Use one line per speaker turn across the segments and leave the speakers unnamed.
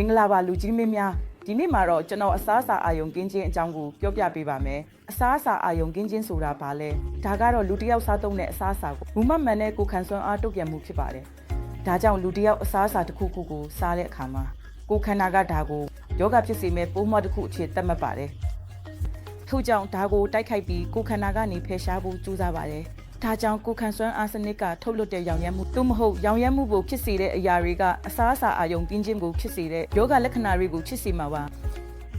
မင်္ဂလာပါလူကြီးမင်းများဒီနေ့မှာတော့ကျွန်တော်အစားအစာအာယုံကင်းခြင်းအကြောင်းကိုပြောပြပေးပါမယ်အစားအစာအာယုံကင်းခြင်းဆိုတာဘာလဲဒါကတော့လူတစ်ယောက်စားသုံးတဲ့အစားအစာကိုမူမမှန်တဲ့ကိုယ်ခံစွမ်းအားတုတ်ပြန်မှုဖြစ်ပါတယ်ဒါကြောင့်လူတစ်ယောက်အစားအစာတစ်ခုခုကိုစားတဲ့အခါမှာကိုယ်ခန္ဓာကဒါကိုယောဂဖြစ်စေမဲ့ပိုးမွှားတစ်ခုအဖြစ်သတ်မှတ်ပါတယ်ထို့ကြောင့်ဒါကိုတိုက်ခိုက်ပြီးကိုယ်ခန္ဓာကနေဖယ်ရှားဖို့ကြိုးစားပါတယ် ဒါကြောင့်ကိုယ်ခံစွမ်းအားစနစ်ကထုတ်လွှတ်တဲ့ရောင်ရမ်းမှုသို့မဟုတ်ရောင်ရမ်းမှုကိုဖြစ်စေတဲ့အရာတွေကအစားအစာအာယုံကင်းခြင်းကိုဖြစ်စေတဲ့ယောဂလက္ခဏာတွေကိုဖြစ်စေမှာပါ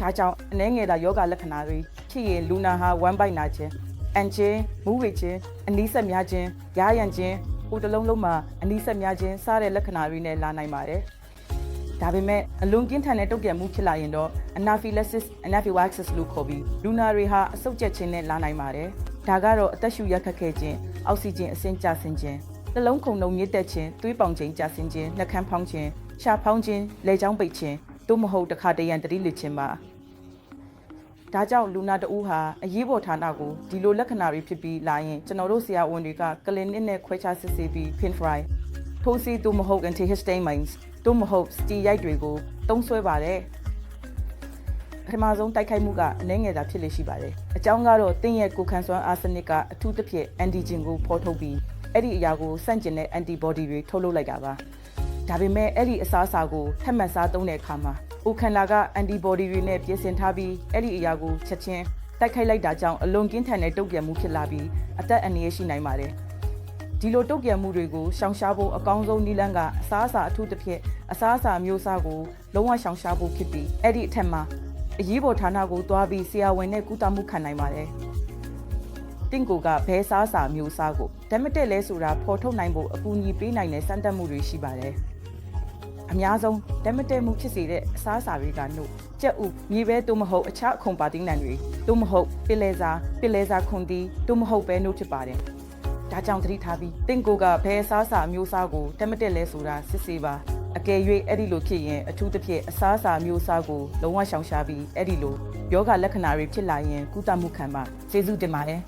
ဒါကြောင့်အနည်းငယ်သာယောဂလက္ခဏာတွေဖြစ်ရင်လူနာဟာဝမ်းပိုက်နာခြင်းအန်ချင်းမူးဝေခြင်းအနီးဆက်များခြင်းရားရန်ခြင်းဟိုတစ်လုံးလုံးမှာအနီးဆက်များခြင်းစတဲ့လက္ခဏာတွေနဲ့လာနိုင်ပါတယ်ဒါပေမဲ့အလွန်ကင်းထန်တဲ့တုတ်ပြန်မှုဖြစ်လာရင်တော့ anaphylaxis anaphylaxis လို့ခေါ်ပြီးလူနာတွေဟာအဆုတ်ကျက်ခြင်းနဲ့လာနိုင်ပါတယ်။ ဒါကတော့အသက်ရှူရခက်ခဲခြင်း၊အောက်ဆီဂျင်အဆင့်ကျဆင်းခြင်း၊နှလုံးခုန်နှုန်းမြင့်တက်ခြင်း၊သွေးပေါင်ချိန်ကျဆင်းခြင်း၊နှာခမ်းဖောင်းခြင်း၊ရှားဖောင်းခြင်း၊လေချောင်းပိတ်ခြင်းတို့မဟုတ်တစ်ခါတရံတတိလစ်ခြင်းပါ။ဒါကြောင့်လူနာတဦးဟာအရေးပေါ်ဌာနကိုဒီလိုလက္ခဏာတွေဖြစ်ပြီးလာရင်ကျွန်တော်တို့ဆရာဝန်တွေကကလင်နစ်နဲ့ခွဲခြားစစ်ဆေးပြီး pin fry ထိုးစီတို့မဟုတ် antihistamines တို့မဟုတ် steroid တွေကိုတုံးဆွဲပါတယ် ပထမဆုံးတိုက်ခိုက်မှုကအနည်းငယ်သာဖြစ်လေရှိပါတယ်အကြောင်းကတော့တင်းရဲ့ကိုယ်ခံစွမ်းအားစနစ်ကအထူးသဖြင့် antigen ကိုဖော်ထုတ်ပြီးအဲ့ဒီအရာကိုစန့်ကျင်တဲ့ antibody တွေထုတ်လုပ်လိုက်တာပါဒါပေမဲ့အဲ့ဒီအစားအစာကိုထပ်မံစားသုံးတဲ့အခါမှာအိုခန္ဓာက antibody တွေနဲ့ပြင်ဆင်ထားပြီးအဲ့ဒီအရာကိုချက်ချင်းတိုက်ခိုက်လိုက်တာကြောင့်အလွန်ကင်းထန်တဲ့တုံ့ပြန်မှုဖြစ်လာပြီးအသက်အန္တရာယ်ရှိနိုင်ပါတယ်ဒီလိုတုတ်ပြန်မှုတွေကိုရှောင်ရှားဖို့အကောင်းဆုံးနည်းလမ်းကအစားအစာအထူးသဖြင့်အစားအစာမျိုးစားကိုလုံးဝရှောင်ရှားဖို့ဖြစ်ပြီးအဲ့ဒီအထက်မှာ အရေးပေါ်ဌာနကိုတွားပြီးဆရာဝန်နဲ့ကုသမှုခံနိုင်ပါတယ်။တင့်ကိုကဘဲစားစာမျိုးစားကိုဓာတ်မတက်လဲဆိုတာဖော်ထုတ်နိုင်ဖို့အကူအညီပေးနိုင်တဲ့စမ်းသပ်မှုတွေရှိပါတယ်။အများဆုံးဓာတ်မတက်မှုဖြစ်စေတဲ့အစားအစာတွေကနို့ကြက်ဥမြေပဲတို့မဟုတ်အခြားအခွန်ပါတင်းနိုင်တွေတို့မဟုတ်ပင်လဲစာပင်လဲစာခွန်တီးတို့မဟုတ်ပဲနို့ဖြစ်ပါတယ်။ဒါကြောင့်သတိထားပြီးတင့်ကိုကဘယ်စားစာမျိုးစားကိုတက်မတက်လဲဆိုတာစစ်ဆေးပါ အကယ်၍အဲ့ဒီလိုဖြစ်ရင်အထူးသဖြင့်အစားအစာမျိုးစားကိုလုံးဝရှောင်ရှားပြီးအဲ့ဒီလိုယောဂလက္ခဏာတွေဖြစ်လာရင်ကုသမှုခံပါကျေးဇူးတင်ပါတယ်